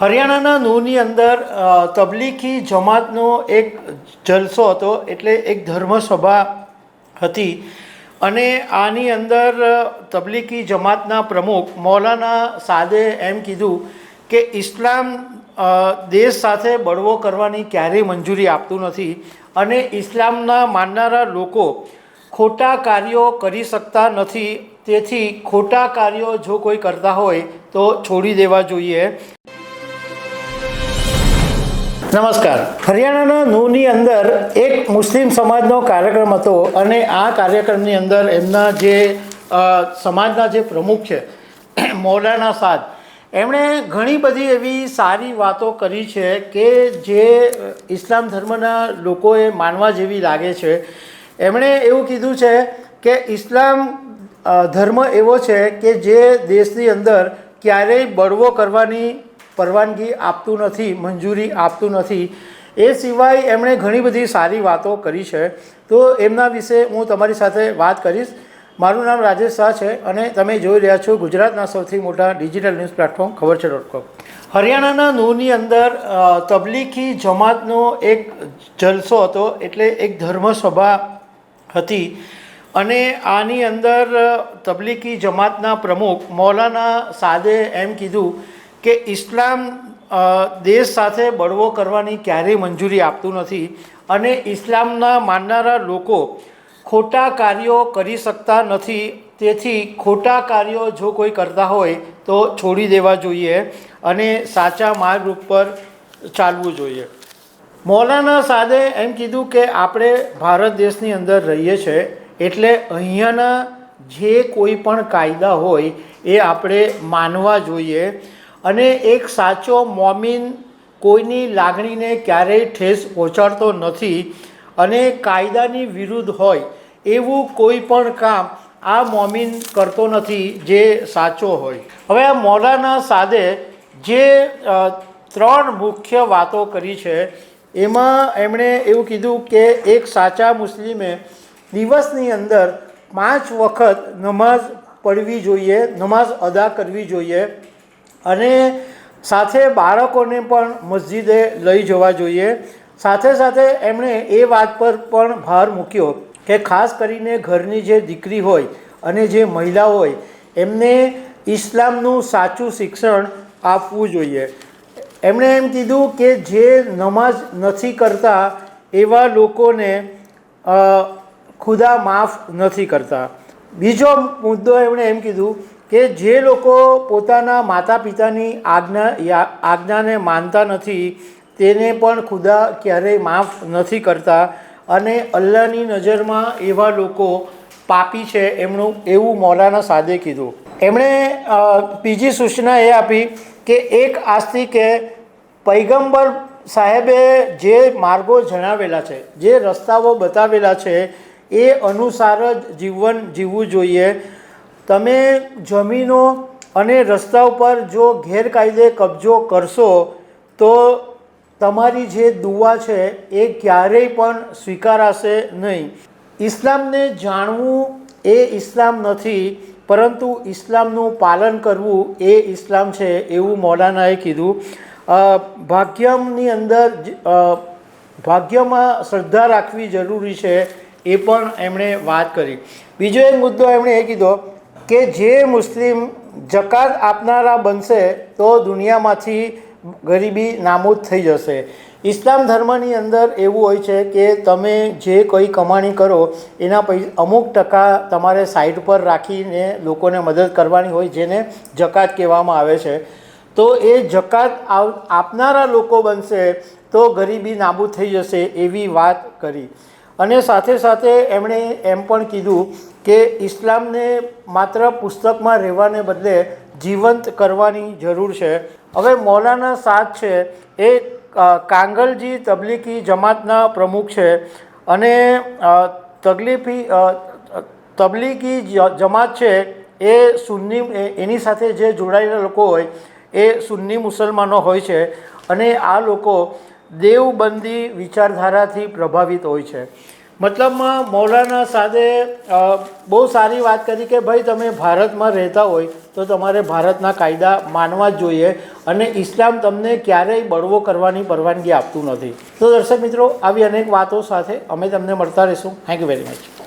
હરિયાણાના નૂની અંદર તબલીકી જમાતનો એક જલસો હતો, એટલે એક ધર્મસભા હતી. અને આની અંદર તબલીકી જમાતના પ્રમુખ મૌલાના સાદે એમ કીધું કે ઇસ્લામ દેશ સાથે બળવો કરવાની ક્યારેય મંજૂરી આપતું નથી અને ઇસ્લામના માનનારા લોકો ખોટા કાર્યો કરી શકતા નથી. તેથી ખોટા કાર્યો જો કોઈ કરતા હોય તો છોડી દેવા જોઈએ. નમસ્કાર. હરિયાણાના નૂની અંદર એક મુસ્લિમ સમાજનો કાર્યક્રમ હતો અને આ કાર્યક્રમની અંદર એમના જે સમાજના જે પ્રમુખ છે, મૌલાના સાદ, એમણે ઘણી બધી એવી સારી વાતો કરી છે કે જે ઇસ્લામ ધર્મના લોકોએ માનવા જેવી લાગે છે. એમણે એવું કીધું છે કે ઇસ્લામ ધર્મ એવો છે કે જે દેશની અંદર ક્યારેય બળવો કરવાની પરવાનગી આપતું નથી, મંજૂરી આપતું નથી. એ સિવાય એમણે ઘણી બધી સારી વાતો કરી છે. તો એમના વિશે હું તમારી સાથે વાત કરીશ. મારું નામ રાજેશ શાહ છે અને તમે જોઈ રહ્યા છો ગુજરાતના સૌથી મોટા ડિજિટલ ન્યૂઝ પ્લેટફોર્મ ખબર છે ડોટ કોમ હરિયાણાના નૂની અંદર તબલીકી જમાતનો એક જલસો હતો, એટલે એક ધર્મસભા હતી. અને આની અંદર તબલીકી જમાતના પ્રમુખ મૌલાના સાદે એમ કીધું કે ઇસ્લામ દેશ સાથે બળવો કરવાની ક્યારેય મંજૂરી આપતું નથી અને ઇસ્લામના માનનારા લોકો ખોટા કાર્યો કરી શકતા નથી. તેથી ખોટા કાર્યો જો કોઈ કરતા હોય તો છોડી દેવા જોઈએ અને સાચા માર્ગ ઉપર ચાલવું જોઈએ. મૌલાના સાદે એમ કીધું કે આપણે ભારત દેશની અંદર રહીએ છીએ એટલે અહીંયાના જે કોઈ પણ કાયદા હોય એ આપણે માનવા જોઈએ. અને એક સાચો મોમીન કોઈની લાગણીને ક્યારેય ઠેસ પહોંચાડતો નથી અને કાયદાની વિરુદ્ધ હોય એવું કોઈ પણ કામ આ મોમીન કરતો નથી જે સાચો હોય. હવે આ મૌલાના સાદે જે ત્રણ મુખ્ય વાતો કરી છે, એમાં એમણે એવું કીધું કે એક સાચા મુસ્લિમે દિવસની અંદર પાંચ વખત નમાઝ પઢવી જોઈએ, નમાઝ અદા કરવી જોઈએ અને સાથે બાળકોને પણ મસ્જિદે લઈ જવા જોઈએ. સાથે સાથે એમણે એ વાત પર પણ ભાર મૂક્યો કે ખાસ કરીને ઘરની જે દીકરી હોય અને જે મહિલા હોય, એમને ઇસ્લામનું સાચું શિક્ષણ આપવું જોઈએ. એમણે એમ કીધું કે જે નમાઝ નથી કરતા, એવા લોકોને ખુદા માફ નથી કરતા. બીજો મુદ્દો એમણે એમ કીધું કે જે લોકો પોતાના માતા પિતાની આજ્ઞા આજ્ઞાને માનતા નથી, તેને પણ ખુદા ક્યારેય માફ નથી કરતા. અને અલ્લાહની નજરમાં એવા લોકો પાપી છે એમનું એવું મૌલાના સાદે કીધું. એમણે બીજી સૂચના એ આપી કે એક આસ્તિકે પૈગંબર સાહેબે જે માર્ગો જણાવેલા છે, જે રસ્તાઓ બતાવેલા છે, એ અનુસાર જ જીવન જીવવું જોઈએ. તમે જમીનો અને રસ્તા ઉપર જો ગેરકાયદે કબજો કરશો, તો તમારી જે દુવા છે એ ક્યારેય પણ સ્વીકારાશે નહીં. ઇસ્લામને જાણવું એ ઇસ્લામ નથી, પરંતુ ઇસ્લામનું પાલન કરવું એ ઇસ્લામ છે એવું મૌલાનાએ કીધું. ભાગ્યમની અંદર ભાગ્યમાં શ્રદ્ધા રાખવી જરૂરી છે એ પણ એમણે વાત કરી. બીજો એક મુદ્દો એમણે એ કીધો કે જે મુસ્લિમ જકાત આપનારા બનશે તો દુનિયામાંથી ગરીબી નામૂદ થઈ જશે. ઇસ્લામ ધર્મની અંદર એવું હોય છે કે તમે જે કોઈ કમાણી કરો, એના પૈ, અમુક ટકા તમારે સાઈડ પર રાખીને લોકોને મદદ કરવાની હોય જેને જકાત કહેવામાં આવે છે. તો એ જકાત આપનારા લોકો બનશે તો ગરીબી નાબૂદ થઈ જશે એવી વાત કરી. અને સાથે સાથે એમણે એમ પણ કીધું કે ઇસ્લામને માત્ર પુસ્તકમાં રહેવાને બદલે જીવંત કરવાની જરૂર છે. હવે મૌલાના સાદ છે એ કાંગલજી તબલીકી જમાતના પ્રમુખ છે અને તકલીફી અ, તબલીગી જમાત છે એ સુન્ની એની સાથે જે જોડાયેલા લોકો હોય એ સુન્ની મુસલમાનો હોય છે. અને આ લોકો દેવબંધી વિચારધારાથી પ્રભાવિત હોય છે. મતલબમાં મૌલાના સાદે બહુ સારી વાત કરી કે ભાઈ તમે ભારતમાં રહેતા હોય તો તમારે ભારતના કાયદા માનવા જ જોઈએ અને ઇસ્લામ તમને ક્યારેય બળવો કરવાની પરવાનગી આપતું નથી. તો દર્શક મિત્રો, આવી અનેક વાતો સાથે અમે તમને મળતા રહીશું. Thank you very much